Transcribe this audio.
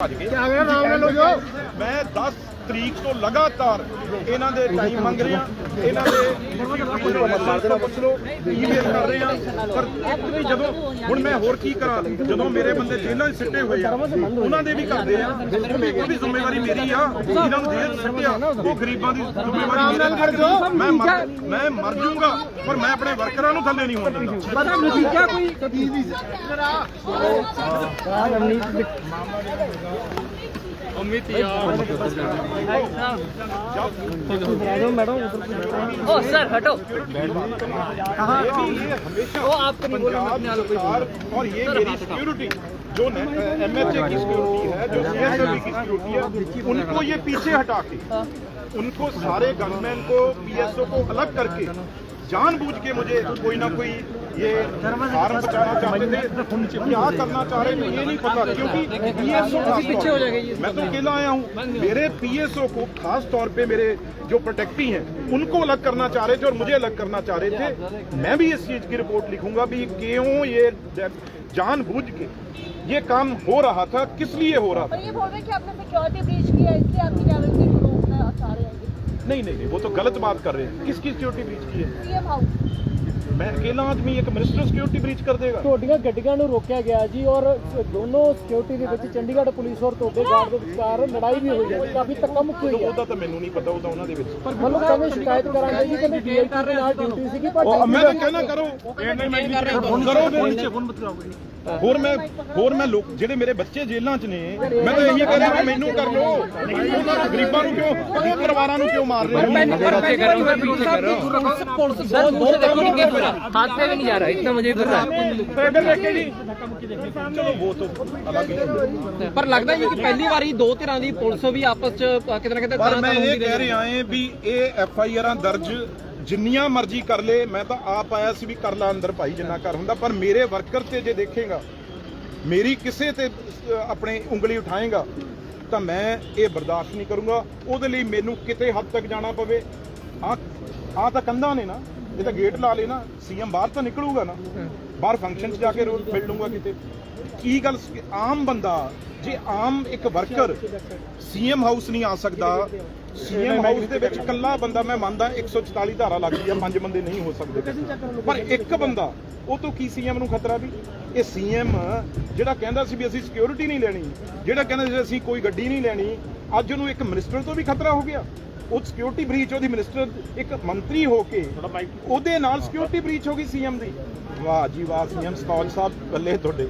ਭੱਜ ਗਏ। ਆਗਰਾ ਨਾਮ ਲੈ ਲਓ ਜੋ। ਮੈਂ 10 ਤਰੀਕ ਤੋਂ ਲਗਾਤਾਰ ਇਹਨਾਂ ਦੇ ਟਾਈਮ ਮੰਗ ਰਿਹਾ। ਇਹਨਾਂ ਦੇ ਪੁੱਛ ਲਓ ਈਮੇਲ ਕਰ ਰਹੇ ਆ ਪਰ ਇੱਕ ਵੀ ਜਦੋਂ ਹੁਣ ਮੈਂ ਹੋਰ ਕੀ ਕਰਾਂ? ਜਦੋਂ ਮੇਰੇ ਬੰਦੇ ਜੇਲ੍ਹਾਂ 'ਚ ਸਿੱਟੇ ਹੋਏ ਆ ਉਹਨਾਂ ਦੇ ਵੀ ਕਰਦੇ ਆ। ਉਹ ਵੀ ਜ਼ਿੰਮੇਵਾਰੀ ਮੇਰੀ ਆ। ਇਹਨਾਂ ਨੂੰ ਜੇਲ੍ਹ 'ਚ ਸਿੱਟਿਆ ਉਹ ਗਰੀਬਾਂ ਦੀ ਜ਼ਿੰਮੇਵਾਰੀ ਮੈਂ ਮਰ ਮੈਂ ਮਰ ਜਾਊਂਗਾ ਪਰ ਮੈਂ ਆਪਣੇ ਵਰਕਰਾਂ ਨੂੰ ਥੱਲੇ ਨਹੀਂ ਹੋਣ ਦਿੰਦਾ। ਪਤਾ ਨਤੀਜਾ ਕੋਈ? ਕਦੀ ਵੀ ओ सर हटो। वो आपको नहीं बोला अपने और ये मेरी सिक्योरिटी जो एमएचए की सिक्योरिटी है जो सीएसएलवी की सिक्योरिटी है उनको ये पीछे हटा के उनको सारे गनमैन को पीएसओ को अलग करके जानबूझ के मुझे कोई ना कोई ये बचाना चाहते थे क्या करना चाह रहे थे ये नहीं पता क्योंकि पीएसओ पीछे हो जाएगा मैं तो अकेला आया हूँ मेरे पीएसओ को खास तौर पे मेरे जो प्रोटेक्टी हैं उनको अलग करना चाह रहे थे और मुझे अलग करना चाह रहे थे। मैं भी इस चीज़ की रिपोर्ट लिखूँगा भी क्यों ये जान जानबूझ के ये काम हो रहा था किस लिए हो रहा था? और ये बोल रहे कि आपने सिक्योरिटी ब्रीच किया इसलिए आपकी ट्रैवल को रोकना चाह रहे हैं। नहीं नहीं नहीं वो तो गलत बात कर रहे हैं। किसकी सिक्योरिटी ब्रीच की है? सीएम हाउस ਮੈਂ ਅਕੇਲਾ ਆਦਮੀ ਇੱਕ ਮਿਨਿਸਟਰ ਸਿਕਿਉਰਿਟੀ ਬ੍ਰੀਚ ਕਰ ਦੇਗਾ। ਤੁਹਾਡੀਆਂ ਗੱਡੀਆਂ ਨੂੰ ਰੋਕਿਆ ਗਿਆ ਜੀ ਔਰ ਦੋਨੋਂ ਸਿਕਿਉਰਿਟੀ ਦੇ ਵਿੱਚ ਚੰਡੀਗੜ੍ਹ ਪੁਲਿਸ ਔਰ ਤੁਹਾਡੇ ਗਾਰਡ ਦੇ ਵਿਚਕਾਰ ਲੜਾਈ ਵੀ ਹੋਈ ਹੈ ਕਾਫੀ ਤਕਮਕ ਹੋਈ ਹੈ। ਉਹਦਾ ਤਾਂ ਮੈਨੂੰ ਨਹੀਂ ਪਤਾ ਉਹਦਾ ਉਹਨਾਂ ਦੇ ਵਿੱਚ। ਪਰ ਮੈਨੂੰ ਕਹਿੰਦੇ ਸ਼ਿਕਾਇਤ ਕਰਾਂਗੇ ਜੀ ਕਹਿੰਦੇ ਡੀਆਈਟੀ ਦੇ ਨਾਲ ਡਿਊਟੀ ਸੀਗੀ ਪਰ ਮੈਂ ਤਾਂ ਕਹਿਣਾ ਕਰੋ ਕਰੋ। ਦੇ ਵਿੱਚ। ਹੁਣ ਬਤਲਾਓ ਹੋਰ ਮੈਂ ਹੋਰ ਮੈਂ ਲੋਕ ਜਿਹੜੇ ਮੇਰੇ ਬੱਚੇ ਜੇਲ੍ਹਾਂ 'ਚ ਨੇ ਮੈਂ ਤਾਂ ਇਹੀ ਕਹਿੰਦਾ ਵੀ ਮੈਨੂੰ ਕਰ ਲਓ ਉਹਨਾਂ ਗਰੀਬਾਂ ਨੂੰ ਕਿਉਂ ਗਰੀਬ ਪਰਿਵਾਰਾਂ ਨੂੰ ਕਿਉਂ ਮਾਰ ਰਹੇ ਹੋ पुलिस सर मुझे देखो नहीं क्या फिरा हाथ पे भी नहीं जा रहा इतना मुझे भी पता है ਇਧਰ ਦੇਖੇ ਜੀ ਚਲੋ ਉਹ ਤਾਂ ਅਲੱਗ ਹੀ ਪਰ ਲੱਗਦਾ ਜੀ ਕਿ ਪਹਿਲੀ ਵਾਰੀ ਦੋ ਧਿਰਾਂ ਦੀ ਪੁਲਿਸ ਵੀ ਆਪਸ ਚ ਅ, ਕਿਤੇ ਨਾ ਕਿਤੇ ਪਰ ਤਰ੍ਹਾਂ ਮੈਂ ਤਰ੍ਹਾਂ ਇਹ ਹੁੰਦੀ ਕਹਿ ਰਹੀ। ਰਿਹਾ ਏ ਵੀ ਇਹ ਐਫ ਆਈ ਆਰਾਂ ਦਰਜ ਜਿੰਨੀਆਂ ਮਰਜ਼ੀ ਕਰ ਲੇ, ਮੈਂ ਤਾਂ ਆਪ ਆਇਆ ਸੀ ਵੀ ਕਰ ਲਾ ਅੰਦਰ ਭਾਈ, ਜਿੰਨਾ ਕਰ ਹੁੰਦਾ, ਪਰ ਮੇਰੇ ਵਰਕਰ ਤੇ ਜੇ ਦੇਖੇਗਾ, ਮੇਰੀ ਕਿਸੇ ਤੇ ਆਪਣੇ ਉਂਗਲੀ ਉਠਾਏਗਾ, ਤਾਂ ਮੈਂ ਇਹ ਬਰਦਾਸ਼ਤ ਨਹੀਂ ਕਰੂੰਗਾ। ਉਹਦੇ ਲਈ ਮੈਨੂੰ ਕਿਤੇ ਹੱਦ ਤੱਕ ਜਾਣਾ ਪਵੇ। ਆ ਆ ਤਾਂ ਕੰਧਾਂ ਨੇ ਨਾ। ਇਹ ਤਾਂ ਗੇਟ ਲਾ ਲੇ ਨਾ ਸੀਐਮ ਬਾਹਰ ਤਾਂ ਨਿਕਲੂਗਾ ਨਾ। ਬਾਹਰ ਫੰਕਸ਼ਨ 'ਚ ਜਾ ਕੇ ਰੋਲ ਮਿਲ ਲੂੰਗਾ ਕਿਤੇ। ਕੀ ਗੱਲ ਆਮ ਬੰਦਾ ਜੇ ਆਮ ਇੱਕ ਵਰਕਰ ਸੀਐਮ ਹਾਊਸ ਨਹੀਂ ਆ ਸਕਦਾ ਸੀਐਮ ਹਾਊਸ ਦੇ ਵਿੱਚ ਇਕੱਲਾ ਬੰਦਾ ਮੈਂ ਮੰਨਦਾ 144 ਧਾਰਾ ਲੱਗਦੀ ਆ ਪੰਜ ਬੰਦੇ ਨਹੀਂ ਹੋ ਸਕਦੇ। ਪਰ ਇੱਕ ਬੰਦਾ ਉਹ ਤੋਂ ਕੀ ਸੀਐਮ ਨੂੰ ਖਤਰਾ ਵੀ? ਇਹ ਸੀਐਮ ਜਿਹੜਾ ਕਹਿੰਦਾ ਸੀ ਵੀ ਅਸੀਂ ਸਿਕਿਉਰਿਟੀ ਨਹੀਂ ਲੈਣੀ ਜਿਹੜਾ ਕਹਿੰਦਾ ਸੀ ਅਸੀਂ ਕੋਈ ਗੱਡੀ ਨਹੀਂ ਲੈਣੀ ਅੱਜ ਉਹਨੂੰ ਇੱਕ ਮਿਨਿਸਟਰ ਤੋਂ ਵੀ ਖਤਰਾ ਹੋ ਗਿਆ। ਉਹ ਸਿਕਿਉਰਿਟੀ ਬ੍ਰੀਚ ਉਹਦੀ ਮਿਨਿਸਟਰ ਇੱਕ ਮੰਤਰੀ ਹੋ ਕੇ ਉਹਦੇ ਨਾਲ ਸਿਕਿਉਰਿਟੀ ਬ੍ਰੀਚ ਹੋ ਗਈ ਸੀਐਮ ਦੀ। ਵਾਹ ਜੀ ਵਾਹ ਸੀਐਮ ਸਤੌਜ ਸਾਹਿਬ ਬੱਲੇ ਤੁਹਾਡੇ।